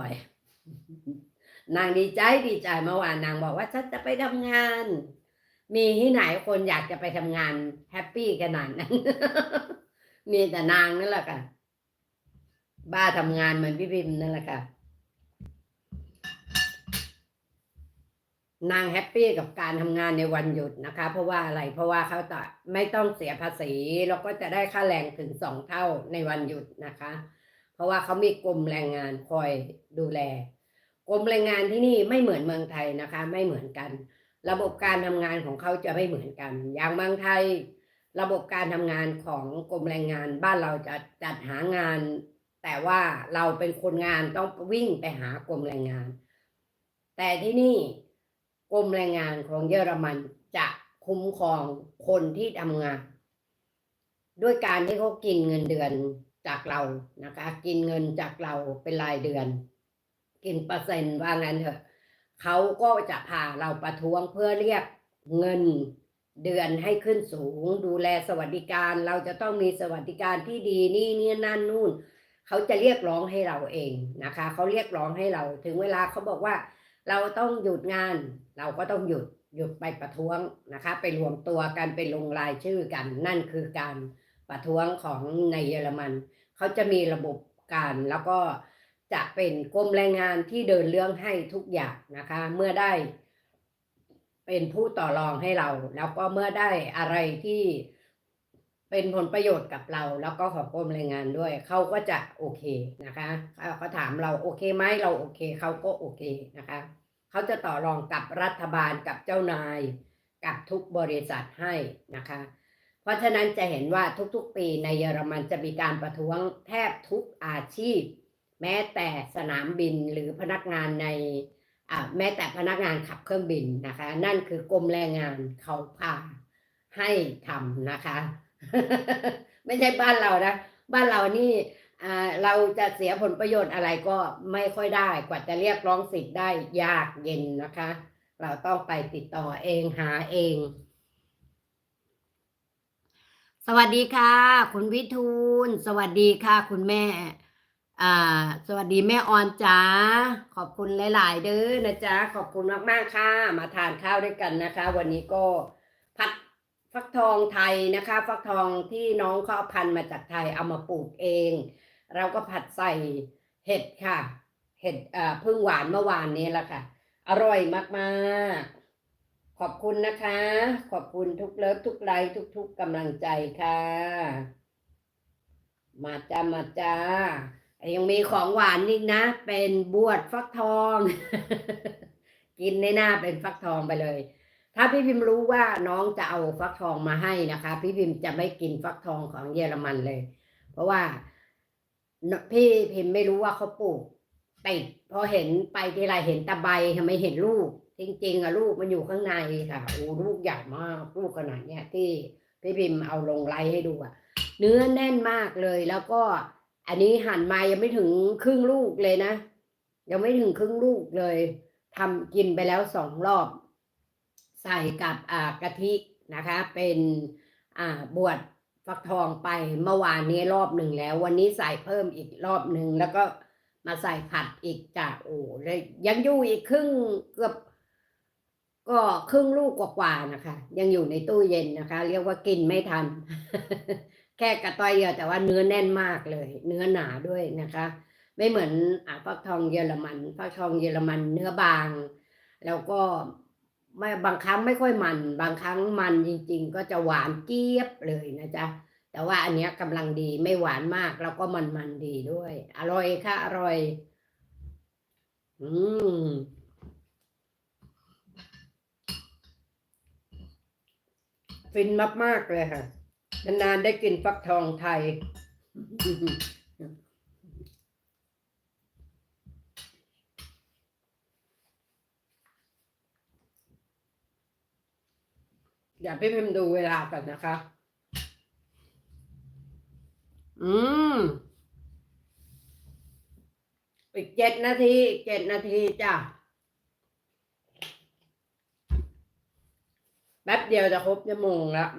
บ่อยๆ นางดีใจดีใจเมื่อวานนางบอกว่าฉันจะไปทำงาน มีที่ไหนคนอยากจะไปทำงานแฮปปี้ขนาดนั้น มีแต่นางนั่นแหละค่ะ บ้าทำงานเหมือนพี่พิมพ์นั่นแหละค่ะ นางแฮปปี้กับการทำงานในวันหยุดนะคะ เพราะว่าอะไร เพราะว่าเขาจะไม่ต้องเสียภาษี แล้วก็จะได้ค่าแรงถึงสองเท่าในวันหยุดนะคะ ราะว่าเขามีกรมแรงงานคอยดูแล กรมแรงงานที่นี่ไม่เหมือนเมืองไทยนะคะ ไม่เหมือนกัน ระบบการทำงานของเขาจะไม่เหมือนกัน อย่างเมืองไทย ระบบการทำงานของกรมแรงงานบ้านเราจะจัดหางาน แต่ว่าเราเป็นคนงานต้องวิ่งไปหากรมแรงงาน แต่ที่นี่กรมแรงงานของเยอรมันจะคุ้มครองคนที่ทำงาน ด้วยการที่เขากินเงินเดือน จากเรานะคะ กินเงินจากเราเป็นรายเดือน กินเปอร์เซ็นต์ว่างั้นเถอะเขาก็จะพาเราประท้วงเพื่อเรียกเงินเดือนให้ขึ้นสูง ดูแลสวัสดิการ เราจะต้องมีสวัสดิการที่ดีนี่นี่นั่นนู่นเขาจะเรียกร้องให้เราเองนะคะเขาเรียกร้องให้เรา ถึงเวลาเขาบอกว่า เราต้องหยุดงาน เราก็ต้องหยุดหยุดไปประท้วงนะคะ ไปรวมตัวกันไปลงรายชื่อกัน นั่นคือการ ประท้วงของในเยอรมัน เขาจะมีระบบการแล้วก็จะเป็นกรมแรงงานที่เดินเรื่องให้ทุกอย่างนะคะ เมื่อได้เป็นผู้ต่อรองให้เรา แล้วก็เมื่อได้อะไรที่เป็นผลประโยชน์กับเรา แล้วก็ของกรมแรงงานด้วย เขาก็จะโอเคนะคะเขาถามเราโอเคไหมเราโอเคเขาก็โอเคนะคะเขาจะต่อรองกับรัฐบาลกับเจ้านาย กับทุกบริษัทให้นะคะ ราะฉะนั้นจะเห็นว่าทุกๆปีในเยอรมันจะมีการประท้วงแทบทุกอาชีพ แม้แต่สนามบินหรือพนักงานในแม้แต่พนักงานขับเครื่องบินนะคะ นั่นคือกรมแรงงานเขาพาให้ทำนะคะ ไม่ใช่บ้านเรานะ บ้านเรานี่เราจะเสียผลประโยชน์อะไรก็ไม่ค่อยได้กว่าจะเรียกร้องสิทธิ์ได้ยากเย็นนะคะ เราต้องไปติดต่อเองหาเอง สวัสดีค่ะ คุณวิทูล สวัสดีค่ะ คุณแม่ อ่า สวัสดีแม่ออนจ้าขอบคุณหลาย ๆ เด้อนะจ๊ะขอบคุณมากๆค่ะ มาทานข้าวด้วยกันนะคะ วันนี้ก็ผัดฟักทองไทยนะคะ ฟักทองที่น้องเขาเอาพันมาจากไทยเอามาปลูกเอง เราก็ผัดใส่เห็ดค่ะ เห็ดอ่อพึ่งหวานเมื่อวานนี้แหละค่ะ อร่อยมากๆ ขอบคุณนะคะ ขอบคุณทุกเลิฟทุกไลค์ทุก ๆกำลังใจค่ะ มาจ้ามาจ้า ยังมีของหวานอีกนะ เป็นบวชฟักทอง กินในหน้าเป็นฟักทองไปเลย ถ้าพี่พิมพ์รู้ว่าน้องจะเอาฟักทองมาให้นะคะ พี่พิมพ์จะไม่กินฟักทองของเยอรมันเลย เพราะว่า พี่พิมพ์ไม่รู้ว่าเขาปลูกติดพอเห็นไปทีไรเห็นตะไบทำไมเห็นลูก จริงๆอะลูกมันอยู่ข้างในค่ะโอ้ลูกใหญ่มากลูกขนาดเนี้ยที่พี่พิมพ์เอาลงไลฟ์ให้ดูอะเนื้อแน่นมากเลยแล้วก็ อันนี้หั่นมายังไม่ถึงครึ่งลูกเลยนะ ยังไม่ถึงครึ่งลูกเลยทำกินไปแล้วสองรอบ ใส่กับอ่ากะทินะคะ เป็นอ่าบวชฟักทองไปเมื่อวานนี้รอบหนึ่งแล้ว วันนี้ใส่เพิ่มอีกรอบหนึ่งแล้วก็มาใส่ผัดอีกจ้ะโอ้เลยยังอยู่อีกครึ่งเกือบ ก็ครึ่งลูกกว่าๆนะคะ ยังอยู่ในตู้เย็นนะคะ เรียกว่ากินไม่ทัน แค่กระต้อยเดียวแต่ว่าเนื้อแน่นมากเลย เนื้อหนาด้วยนะคะ ไม่เหมือนอ่าฟักทองเยอรมันฟักทองเยอรมันเนื้อบาง แล้วก็ไม่บางครั้งไม่ค่อยมัน บางครั้งมันจริง ๆ ก็จะหวานเจี๊ยบเลยนะจ๊ะแต่ว่าอันเนี้ยกำลังดีไม่หวานมากแล้วก็มันมันๆดีด้วย อร่อยค่ะอร่อย อืม ฟินมากๆเลยค่ะ นานๆได้กินฟักทองไทย เดี๋ยวพี่พิมดูเวลากันนะคะ อืม อีกเจ็ดนาที อีกเจ็ดนาทีจ้ะ แป๊บเดียวจะครบชั่วโมงแล้ว